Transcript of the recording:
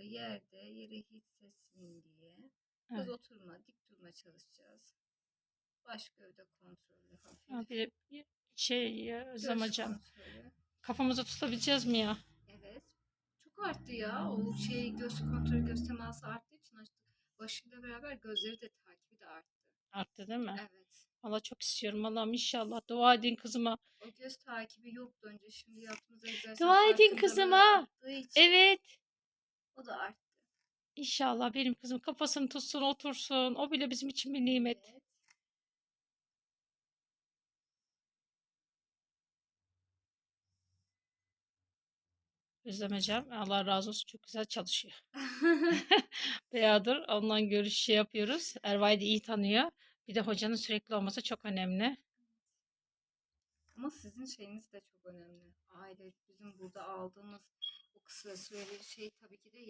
ayakları yerde, yere hiç sesmin diye. Biraz Evet. oturma, dik durma çalışacağız. Baş gövde kontrolü hafif. Bir şey Özlem hocam. Kafamızı tutabileceğiz mi ya? Evet. Çok arttı ya. O şey göz kontrolü, göz teması arttığı için açtık. Başıyla beraber gözleri de takibi de arttı. Arttı değil mi? Evet. Valla çok istiyorum. Allah'ım inşallah. Dua edin kızıma. O göz takibi yoktu önce. Şimdi yaptığımız egzersiz Dua edin kızıma. Evet. O da arttı. İnşallah benim kızım kafasını tutsun, otursun. O bile bizim için bir nimet. Evet. Özlem hocam Allah razı olsun çok güzel çalışıyor. Bayağıdır ondan görüş şey yapıyoruz. Erva'yı da iyi tanıyor. Bir de hocanın sürekli olması çok önemli. Ama sizin şeyiniz de çok önemli. Aile bizim burada aldığımız o kısa süreli şey tabii ki de